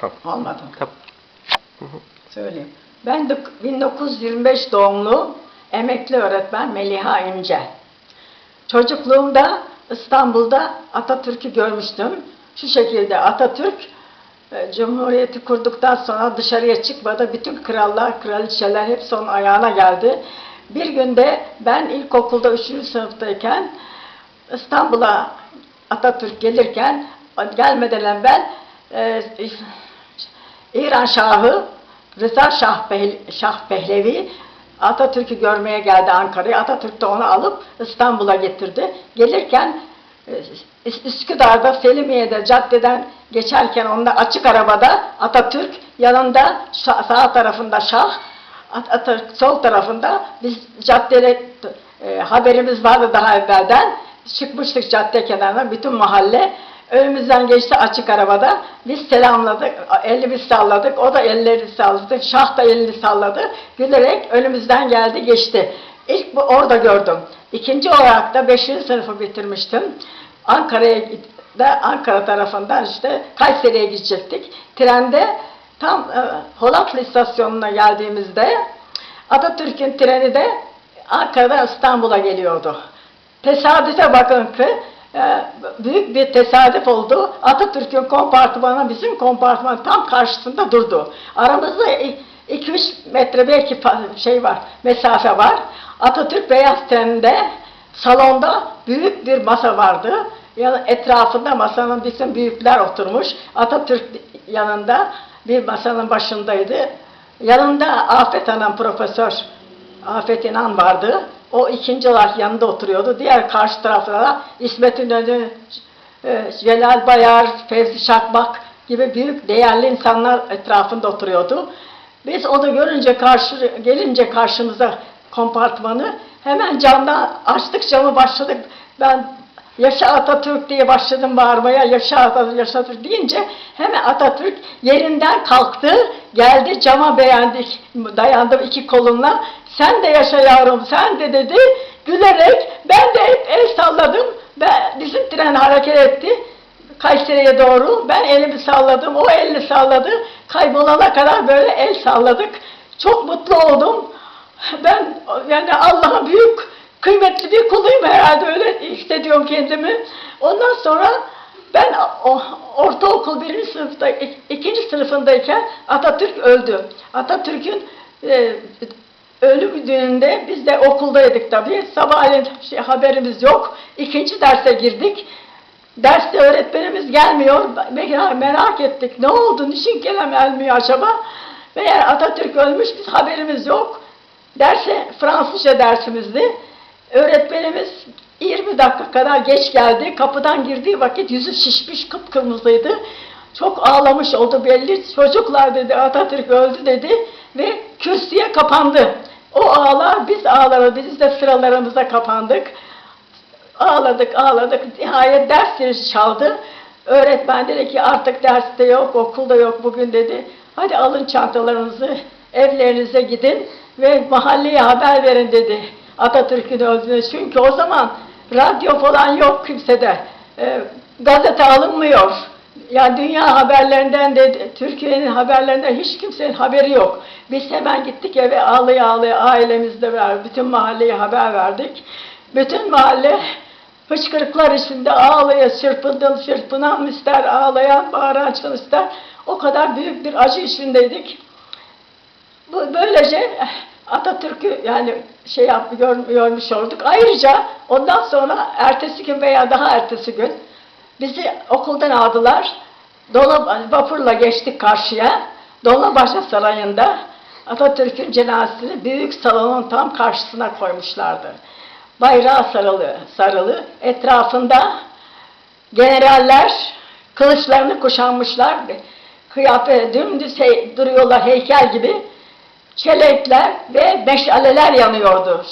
Tamam. Olmadı. Tamam. Söyleyeyim. Ben de 1925 doğumlu emekli öğretmen Meliha İnce. Çocukluğumda İstanbul'da Atatürk'ü görmüştüm. Şu şekilde Atatürk e, Cumhuriyeti kurduktan sonra dışarıya çıkmadı. Bütün krallar, kraliçeler hepsi onun ayağına geldi. Bir günde ben ilkokulda 3. sınıftayken İstanbul'a Atatürk gelirken gelmeden evvel e, İran Şahı Rıza Şah, Behl- Şah Pehlevi Atatürk'ü görmeye geldi Ankara'ya. Atatürk de onu alıp İstanbul'a getirdi. Gelirken e, Üs- Üsküdar'da Selimiye'de caddeden geçerken onda açık arabada Atatürk yanında sağ tarafında Şah At- Atatürk sol tarafında biz caddede e, haberimiz vardı daha evvelden çıkmıştık cadde kenarına bütün mahalle önümüzden geçti açık arabada biz selamladık elimizi salladık o da elleri salladı Şah da elini salladı gülerek önümüzden geldi geçti İlk bu orada gördüm İkinci olarak da 5. sınıfı bitirmiştim Ankara'ya da Ankara tarafından işte Kayseri'ye gidecektik. Trende tam e, Polatlı istasyonuna geldiğimizde Atatürk'ün treni de Ankara'dan İstanbul'a geliyordu. Tesadüfe bakın ki büyük bir tesadüf oldu. Atatürk'ün kompartımanı bizim kompartıman tam karşısında durdu. Aramızda 2-3 metre belki şey var, mesafe var. Atatürk beyaz treninde salonda büyük bir masa vardı. Yani etrafında masanın bütün büyükler oturmuş. Atatürk yanında bir masanın başındaydı. Yanında Afet Hanım profesör Afet İnan vardı. O ikinci olarak yanında oturuyordu. Diğer karşı tarafta da İsmet İnönü, e, Celal Bayar, Fevzi Şakmak gibi büyük değerli insanlar etrafında oturuyordu. Biz onu görünce karşı gelince karşımıza kompartmanı hemen camdan açtık camı başladık. Ben Yaşa Atatürk diye başladım bağırmaya. Yaşa Atatürk, yaşa Atatürk deyince hemen Atatürk yerinden kalktı. Geldi cama beğendik. Dayandım iki kolumla. Sen de yaşa yavrum sen de dedi. Gülerek ben de hep el salladım. Ben, bizim tren hareket etti. Kayseri'ye doğru. Ben elimi salladım. O elini salladı. Kaybolana kadar böyle el salladık. Çok mutlu oldum. Ben yani Allah'a büyük kıymetli bir kuluyum herhalde öyle hissediyorum kendimi. Ondan sonra ben o, ortaokul birinci sınıfta, ik- ikinci sınıfındayken Atatürk öldü. Atatürk'ün e, ölüm gününde biz de okuldaydık tabii. Sabahleyin şey, haberimiz yok. İkinci derse girdik. Derste öğretmenimiz gelmiyor. Merak ettik. Ne oldu? Niçin gelemiyor acaba? Meğer Atatürk ölmüş. Biz haberimiz yok. Derse Fransızca dersimizdi. Öğretmenimiz 20 dakika kadar geç geldi. Kapıdan girdiği vakit yüzü şişmiş kıpkırmızıydı. Çok ağlamış oldu belli. Çocuklar dedi Atatürk öldü dedi ve kürsüye kapandı. O ağlar biz ağlar biz de sıralarımıza kapandık. Ağladık ağladık. Nihayet ders zili çaldı. Öğretmen dedi ki artık derste yok, okulda yok bugün dedi. Hadi alın çantalarınızı, evlerinize gidin ve mahalleye haber verin dedi. Atatürk'ün öldüğünü. Çünkü o zaman radyo falan yok kimsede. Ee, gazete alınmıyor. Yani dünya haberlerinden de Türkiye'nin haberlerinden hiç kimsenin haberi yok. Biz hemen gittik eve ağlaya ağlaya ailemizle beraber bütün mahalleye haber verdik. Bütün mahalle hıçkırıklar içinde ağlaya çırpındı, çırpınan ister, ağlayan, bağıran ister. O kadar büyük bir acı içindeydik. Bu böylece Atatürk'ü yani şey yap, gör, görmüş olduk. Ayrıca ondan sonra ertesi gün veya daha ertesi gün bizi okuldan aldılar. Dolab vapurla geçtik karşıya. Dolmabahçe Sarayı'nda Atatürk'ün cenazesini büyük salonun tam karşısına koymuşlardı. Bayrağı sarılı, sarılı. Etrafında generaller kılıçlarını kuşanmışlar. Kıyafet dümdüz duruyorlar heykel gibi. Çelekler ve meşaleler yanıyordu.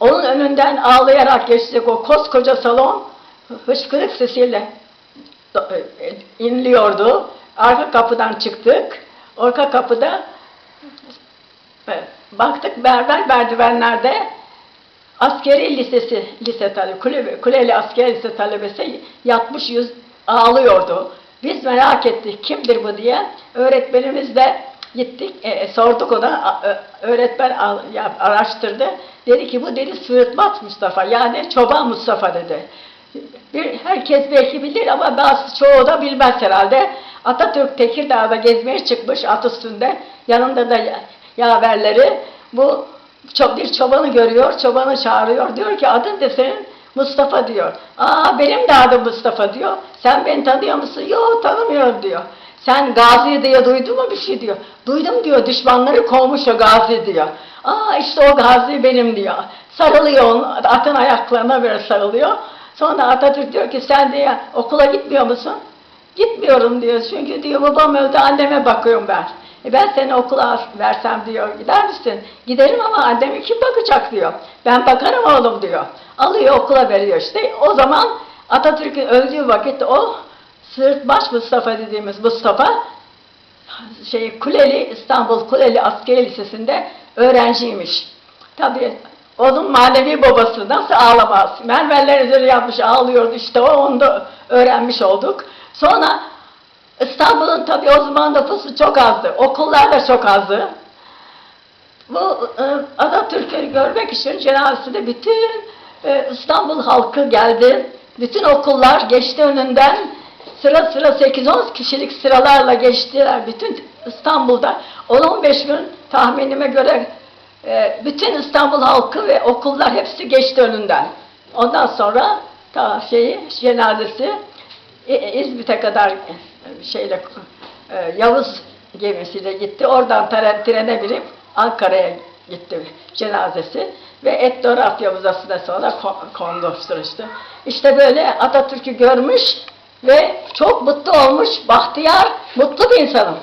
Onun önünden ağlayarak geçtik o koskoca salon hıçkırık sesiyle e, inliyordu. Arka kapıdan çıktık. Arka kapıda e, baktık berber merdivenlerde askeri lisesi, lise talebe, kule, kuleli askeri lise talebesi yatmış yüz ağlıyordu. Biz merak ettik kimdir bu diye. Öğretmenimiz de gittik e, sorduk ona öğretmen araştırdı. Dedi ki bu dedi Sığırtmaz Mustafa yani çoban Mustafa dedi. Bir, herkes belki bilir ama bazı çoğu da bilmez herhalde. Atatürk Tekirdağ'da gezmeye çıkmış at üstünde. Yanında da ya- yaverleri. Bu çok bir çobanı görüyor, çobanı çağırıyor. Diyor ki adın ne senin? Mustafa diyor. Aa benim de adım Mustafa diyor. Sen beni tanıyor musun? Yok tanımıyorum diyor. Sen Gazi diye duydun mu bir şey diyor. Duydum diyor düşmanları kovmuş o Gazi diyor. Aa işte o Gazi benim diyor. Sarılıyor onun, atın ayaklarına böyle sarılıyor. Sonra Atatürk diyor ki sen diyor okula gitmiyor musun? Gitmiyorum diyor. Çünkü diyor babam öldü anneme bakıyorum ben. E ben seni okula versem diyor gider misin? Giderim ama anneme kim bakacak diyor. Ben bakarım oğlum diyor. Alıyor okula veriyor işte. O zaman Atatürk'ün öldüğü vakit o Sırtbaş Mustafa dediğimiz Mustafa şey Kuleli İstanbul Kuleli Askeri Lisesi'nde öğrenciymiş. Tabii onun manevi babası nasıl ağlamaz? Mermerler üzeri yapmış ağlıyordu işte o onu da öğrenmiş olduk. Sonra İstanbul'un tabii o zaman nüfusu çok azdı. Okullar da çok azdı. Bu e, Atatürk'ü görmek için cenazesinde bütün e, İstanbul halkı geldi. Bütün okullar geçti önünden. Sıra sıra 8-10 kişilik sıralarla geçtiler. Bütün İstanbul'da 10-15 gün tahminime göre e, bütün İstanbul halkı ve okullar hepsi geçti önünden. Ondan sonra ta şeyi cenazesi İzmit'e kadar e, şeyle e, Yavuz gemisiyle gitti. Oradan tren, trene binip Ankara'ya gitti cenazesi ve etnografya müzesine sonra ko- kondu işte. İşte böyle Atatürk'ü görmüş ve çok mutlu olmuş, bahtiyar, mutlu bir insanım.